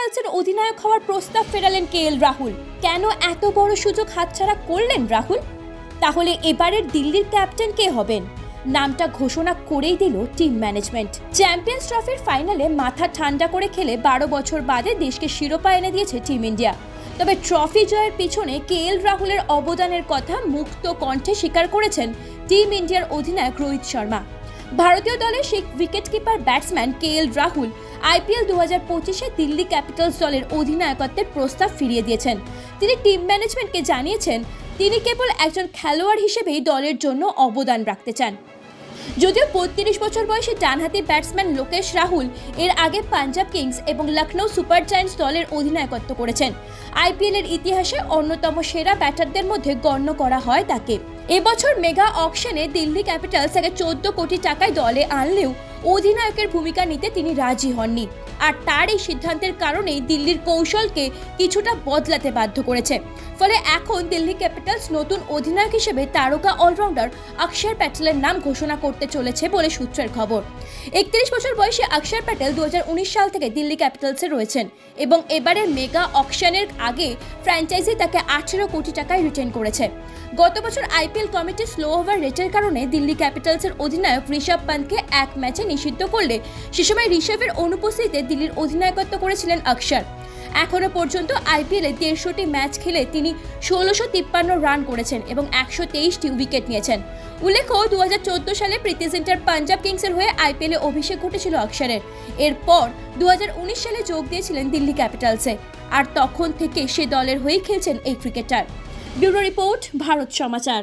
ক্যাপিটালসের অধিনায়ক হওয়ার প্রস্তাব ফেরালেন কে এল রাহুল। কেন এত বড় সুযোগ হাতছাড়া করলেন রাহুল? তাহলে এবারের দিল্লির ক্যাপ্টেন কে হবেন? নামটা ঘোষণা করেই দিল টিম ম্যানেজমেন্ট। চ্যাম্পিয়ন্স ট্রফির ফাইনালে মাথা ঠান্ডা করে খেলে বারো বছর বাদে দেশকে শিরোপা এনে দিয়েছে টিম ইন্ডিয়া। তবে ট্রফি জয়ের পিছনে কে এল রাহুলের অবদানের কথা মুক্ত কণ্ঠে স্বীকার করেছেন টিম ইন্ডিয়ার অধিনায়ক রোহিত শর্মা। ভারতীয় দলের সেই wicket keeper batsman K L Rahul IPL দু হাজার পঁচিশে দিল্লি ক্যাপিটালস দলের অধিনায়কত্বের প্রস্তাব ফিরিয়ে দিয়েছেন। তিনি টিম ম্যানেজমেন্টকে জানিয়েছেন, তিনি কেবল একজন খেলোয়াড় হিসেবেই দলের জন্য অবদান রাখতে চান। যদিও বত্রিশ বছর বয়সী ডানহাতি ব্যাটসম্যান লোকেশ রাহুল এর আগে পাঞ্জাব কিংস এবং লখনৌ সুপার জায়ান্টস দলের অধিনায়কত্ব করেছেন। আইপিএলের ইতিহাসে অন্যতম সেরা ব্যাটারদের মধ্যে গণ্য করা হয় তাকে। এবছর মেগা অকশনে দিল্লি ক্যাপিটালস তাকে চোদ্দ কোটি টাকায় দলে আনলেও অধিনায়কের ভূমিকা নিতে তিনি রাজি হননি, আর তার এই সিদ্ধান্তের কারণেই দিল্লির কৌশলকে কিছুটা বদলাতে বাধ্য করেছে। ফলে এখন দিল্লি ক্যাপিটালস নতুন অধিনায়ক হিসেবে তারকা অলরাউন্ডার অক্ষর প্যাটেলের নাম ঘোষণা করতে চলেছে বলে সূত্রের খবর। একত্রিশ বছর বয়সে অক্ষর প্যাটেল দু হাজার উনিশ সাল থেকে দিল্লি ক্যাপিটালসে রয়েছেন এবং এবারের মেগা অকশনের আগে ফ্র্যাঞ্চাইজি তাকে আঠেরো কোটি টাকায় রিটেন করেছে। গত বছর আইপিএল কমিটির স্লো ওভার রেটের কারণে দিল্লি ক্যাপিটালসের অধিনায়ক ঋষভ পান্তকে এক ম্যাচে নিষিদ্ধ করলে সে সময় ঋষভের অনুপস্থিতিতে দিল্লির অধিনায়কত্ব করেছিলেন অক্ষর এখনও পর্যন্ত আইপিএলে দেড়শোটি ম্যাচ খেলে তিনি ষোলোশো তিপ্পান্ন রান করেছেন এবং একশো তেইশটি উইকেট নিয়েছেন। উল্লেখ্য দু হাজার সালে প্রীতি জিন্টার পাঞ্জাব কিংসের হয়ে আইপিএলে অভিষেক ঘটেছিল অক্ষরের এরপর দু হাজার উনিশ সালে যোগ দিয়েছিলেন দিল্লি ক্যাপিটালসে। আর তখন থেকে সে দলের হয়েই খেলছেন এই cricketer. Bureau report, Bharat Samachar.